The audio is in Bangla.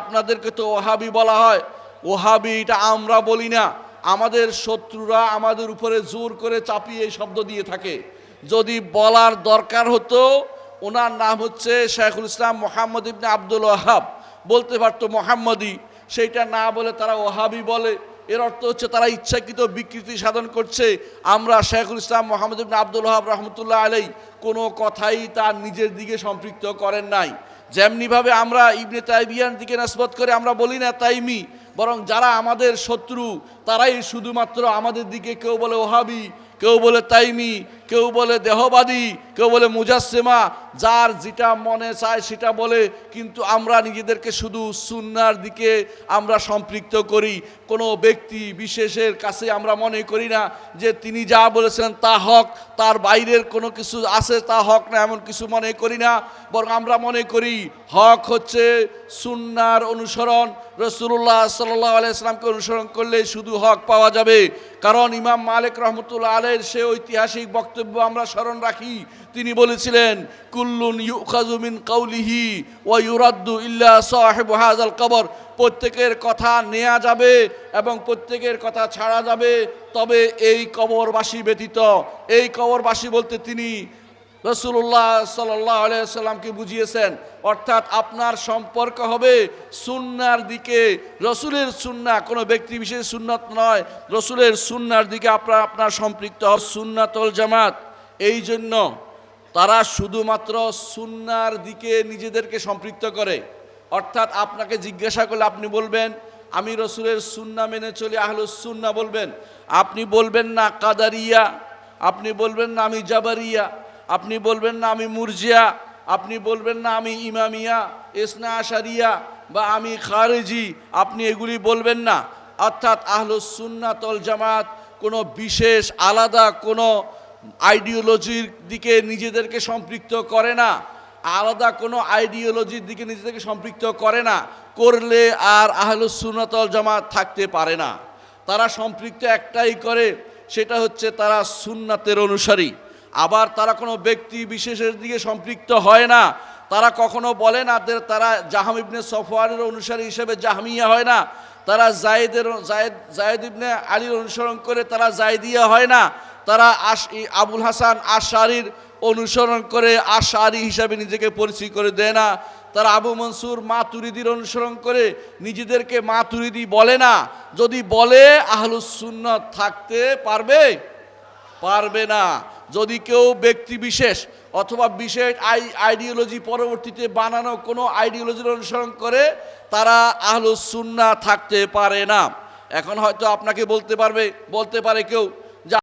আপনাদেরকে তো ওহাবি বলা হয়। ওহাবি এটা আমরা বলি না। আমাদের শত্রুরা আমাদের উপরে জোর করে চাপিয়ে এই শব্দ দিয়ে থাকে। যদি বলার দরকার হতো, ওনার নাম হচ্ছে শেখুল ইসলাম মোহাম্মদ ইবনে আব্দুল ওহাব বলতে পারতো মোহাম্মদী। সেইটা না বলে তারা ওহাবি বলে। এর অর্থ হচ্ছে তারা ইচ্ছাকৃত বিকৃতি সাধন করছে। আমরা শেখুল ইসলাম মোহাম্মদ ইবনে আব্দুল ওহাব রহমতুল্লাহ আলাই কোনো কথাই তার নিজের দিকে সম্পৃক্ত করেন নাই। যেমনিভাবে আমরা ইবনে তাইবিয়ার দিকে নাসবত করে আমরা বলি না তাইমি বরং যারা আমাদের শত্রু, তারাই শুধুমাত্র আমাদের দিকে কেউ বলে ওহাবি, কেউ বলে তাইমি, কেউ বলে দেহবাদী, কেউ বলে মুজাসেমা যার যেটা মনে চায় সেটা বলে, কিন্তু আমরা নিজেদেরকে শুধু সুন্নার দিকে আমরা সম্পৃক্ত করি। কোনো ব্যক্তি বিশেষের কাছে আমরা মনে করি না যে তিনি যা বলেছেন তা হক, তার বাইরের কোনো কিছু আছে তা হক না, এমন কিছু মনে করি না। বরং আমরা মনে করি হক হচ্ছে সুন্নার অনুসরণ রসুল্লাহ সাল্লাহ আলাইসলামকে অনুসরণ করলে শুধু হক পাওয়া যাবে। কারণ ইমাম মালিক রহমতুল্লাহ আলের সে ঐতিহাসিক বক্তব্য আমরা স্মরণ রাখি। তিনি বলেছিলেন, কুল্লুন ইউখাজুমিন কাউলিহি ওয়া ইউরাদ্দু ইল্লা সাহেব হাজাল কবর। প্রত্যেকের কথা নেওয়া যাবে এবং প্রত্যেকের কথা ছাড়া যাবে। তবে এই কবরবাসী ব্যতীত, এই কবরবাসী বলতে তিনি রসুল্লাহ সাল্লাহ সাল্লামকে বুঝিয়েছেন, অর্থাৎ আপনার সম্পর্ক হবে সুন্নার দিকে। রসুলের সুন্না কোনো ব্যক্তি বিশেষ সুন্নত নয়, রসুলের সুন্নার দিকে আপনার আপনার সম্পৃক্ত হবে সুন্নাতল জামাত। এই জন্য তারা শুধুমাত্র সুন্নার দিকে নিজেদেরকে সম্পৃক্ত করে। অর্থাৎ আপনাকে জিজ্ঞাসা করলে আপনি বলবেন, আমি রসুলের সুন্না মেনে চলি, আহলুস সুন্না, বলবেন। আপনি বলবেন না কাদারিয়া, আপনি বলবেন না আমি জাবারিয়া। আপনি বলবেন না আমি মুরজিয়া, আপনি বলবেন না আমি ইমামিয়া ইসনা আশারিয়া বা আমি খারেজি, আপনি এগুলি বলবেন না। অর্থাৎ আহলুস সুন্নাতল জামাত কোনো বিশেষ, আলাদা কোনো আইডিওলজির দিকে নিজেদেরকে সম্পৃক্ত করে না। আলাদা কোনো আইডিওলজির দিকে নিজেদেরকে সম্পৃক্ত করে না। করলে আর আহলুস সুন্নাতল জামাত থাকতে পারে না। তারা সম্পৃক্ত একটাই করে, সেটা হচ্ছে তারা সুন্নাতের অনুসারী। আবার তারা কোনো ব্যক্তি বিশেষের দিকে সম্পৃক্ত হয় না। তারা কখনো বলে না তারা জাহাম ইবনে সফওয়ানের অনুসারী হিসেবে জাহামিয়া হয় না। তারা জায়েদের, জায়েদ জায়েদ ইবনে আলীর অনুসরণ করে তারা জায়দিয়া হয় না। তারা আশ আবুল হাসান আশারির অনুসরণ করে আশারি হিসাবে নিজেকে পরিচয় করে দেয় না। তারা আবু মনসুর মাতুরিদির অনুসরণ করে নিজেদেরকে মাতুরিদি বলে না। যদি বলে আহলুস সুন্নত থাকতে পারবে? পারবে না। যদি কেউ ব্যক্তি বিশেষ অথবা বিশেষ আই আইডিওলজি পরবর্তীতে বানানো কোনো আইডিওলজির অনুসরণ করে, তারা আহলুসুন্না থাকতে পারে না। এখন হয়তো আপনাকে বলতে পারবে, বলতে পারে কেউ